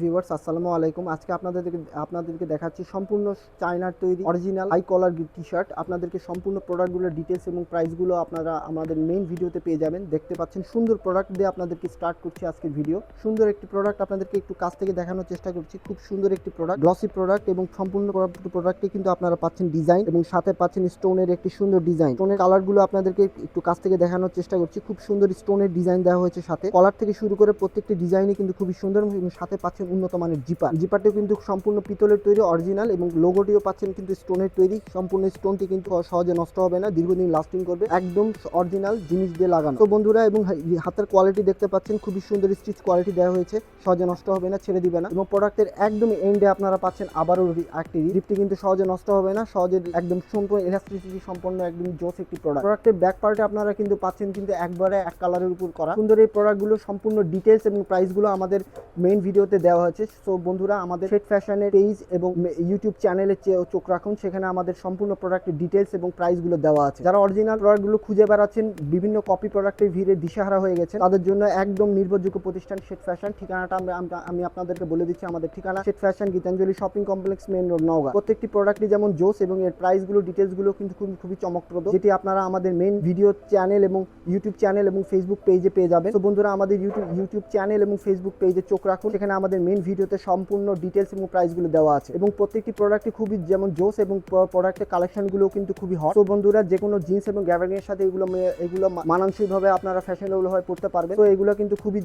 Viewers আসসালামু আলাইকুম। আজকে আপনাদেরকে আপনাদেরকে দেখাচ্ছি সম্পূর্ণ চায়নার তৈরি original high collar T shirt আপনাদেরকে সম্পূর্ণ প্রোডাক্টগুলোর ডিটেলস এবং প্রাইসগুলো আপনারা আমাদের মেইন ভিডিওতে পেয়ে যাবেন। দেখতে পাচ্ছেন সুন্দর প্রোডাক্ট দিয়ে আপনাদেরকে স্টার্ট করছি আজকের ভিডিও সুন্দর একটি প্রোডাক্ট আপনাদেরকে একটু কাছ থেকে দেখানোর চেষ্টা করছি। খুব সুন্দর একটি প্রোডাক্ট গ্লসি প্রোডাক্ট এবং সম্পূর্ণ প্রোডাক্টে কিন্তু আপনারা পাচ্ছেন ডিজাইন এবং সাথে পাচ্ছেন স্টোনের একটি সুন্দর ডিজাইন স্টোনের কালারগুলো আপনাদেরকে একটু কাছ থেকে দেখানোর চেষ্টা করছি। খুব সুন্দর স্টোনের ডিজাইন দেওয়া হয়েছে সাথে। কলার থেকে শুরু করে প্রত্যেকটি ডিজাইনই কিন্তু খুবই সুন্দর সাথে পাচ্ছেন উন্নত মানের জিপার জিপারটিও কিন্তু সম্পূর্ণ পিতলের তৈরি অরিজিনাল এবং লোগোটিও পাচ্ছেন কিন্তু স্টোনের তৈরি। সম্পূর্ণ স্টোনটি কিন্তু সহজে নষ্ট হবে না, দীর্ঘদিন লাস্টিং করবে, একদম অরিজিনাল জিনিস দিয়ে লাগানো। তো বন্ধুরা, এবং হাতের কোয়ালিটি দেখতে পাচ্ছেন, খুবই সুন্দর স্টিচ কোয়ালিটি দেওয়া হয়েছে, সহজে নষ্ট হবে না, ছেড়ে দিবে না। এবং প্রোডাক্টের একদম এন্ডে আপনারা পাচ্ছেন আবারও একটি রিপটি কিন্তু সহজে নষ্ট হবে না, সহজে একদম সম্পূর্ণ ইলাস্ট্রিসিটি সম্পন্ন একদম জোস একটি প্রোডাক্ট প্রোডাক্টের ব্যাক পার্টে আপনারা কিন্তু পাচ্ছেন কিন্তু একবারে এক কালারের উপর করা। সুন্দর এই প্রোডাক্টগুলো সম্পূর্ণ ডিটেলস এবং প্রাইসগুলো আমাদের মেইন ভিডিওতে দেওয়া হয়েছে। সো বন্ধুরা, আমাদের সেট ফ্যাশনের পেজ এবং ইউটিউব চ্যানেলে চোখ রাখুন। সেখানে আমাদের সম্পূর্ণ প্রোডাক্টের ডিটেলস এবং প্রাইসগুলো দেওয়া আছে। যারা অরিজিনাল প্রোডাক্টগুলো খুঁজে বেড়াচ্ছেন, বিভিন্ন কপি প্রোডাক্টের ভিড়ে দিশাহারা হয়ে গেছে তাদের জন্য একদম নির্ভরযোগ্য প্রতিষ্ঠান সেট ফ্যাশন ঠিকানাটা আমরা আমি আপনাদেরকে বলে দিচ্ছি, আমাদের ঠিকানা set fashion Gitanjali shopping complex main road Naogaon প্রত্যেকটি প্রোডাক্টই যেমন জোস এবং এর প্রাইসগুলো ডিটেলসগুলো কিন্তু খুবই খুবই চমকপ্রদ, যেটি আপনারা আমাদের মেন ভিডিও চ্যানেল এবং ইউটিউব চ্যানেল এবং ফেসবুক পেজে পেয়ে যাবেন। তো বন্ধুরা, আমাদের ইউটিউব ইউটিউব চ্যানেল এবং ফেসবুক পেজে চোখ রাখুন। সেখানে আমাদের মেন ভিডিওতে সম্পূর্ণ ডিটেলস এবং প্রাইসগুলো দেওয়া আছে। এবং প্রত্যেকটি প্রোডাক্টই খুবই যেমন জোস এবং প্রোডাক্টের কালেকশনগুলো কিন্তু খুবই হট তো বন্ধুরা যে কোনো জিন্স এবং গ্যাভারিং এর সাথে এগুলো এগুলো মা- মানানসইভাবে আপনারা ফ্যাশনেবল হয়ে পড়তে পারবেন। তো এগুলো কিন্তু খুবই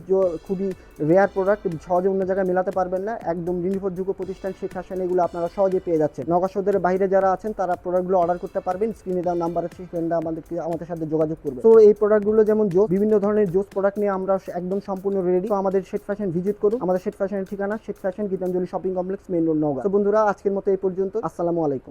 খুবই রেয়ার প্রোডাক্ট সহজে অন্য জায়গায় মেলাতে পারবেন না। একদম নির্ভরযোগ্য প্রতিষ্ঠান সেই ফ্যাশন এগুলো আপনারা সহজে পেয়ে যাচ্ছেন। নগাসদের বাইরে যারা আছেন, তারা প্রোডাক্টগুলো অর্ডার করতে পারবেন। স্ক্রিনে দেওয়ার নাম্বার আছে সেখানে আমাদেরকে আমাদের সাথে যোগাযোগ করবে তো এই প্রোডাক্টগুলো যেমন জোস, বিভিন্ন ধরনের জোস প্রোডাক্ট নিয়ে আমরা একদম সম্পূর্ণ রেডি তো আমাদের শেট ফ্যাশন ভিজিট করুন। আমাদের শেট ফ্যাশনের ঠিকানা Sheikh fashion Gitanjali shopping complex main road Naogaon. তো বন্ধুরা, আজকের মতো এই পর্যন্ত আসসালামু আলাইকুম।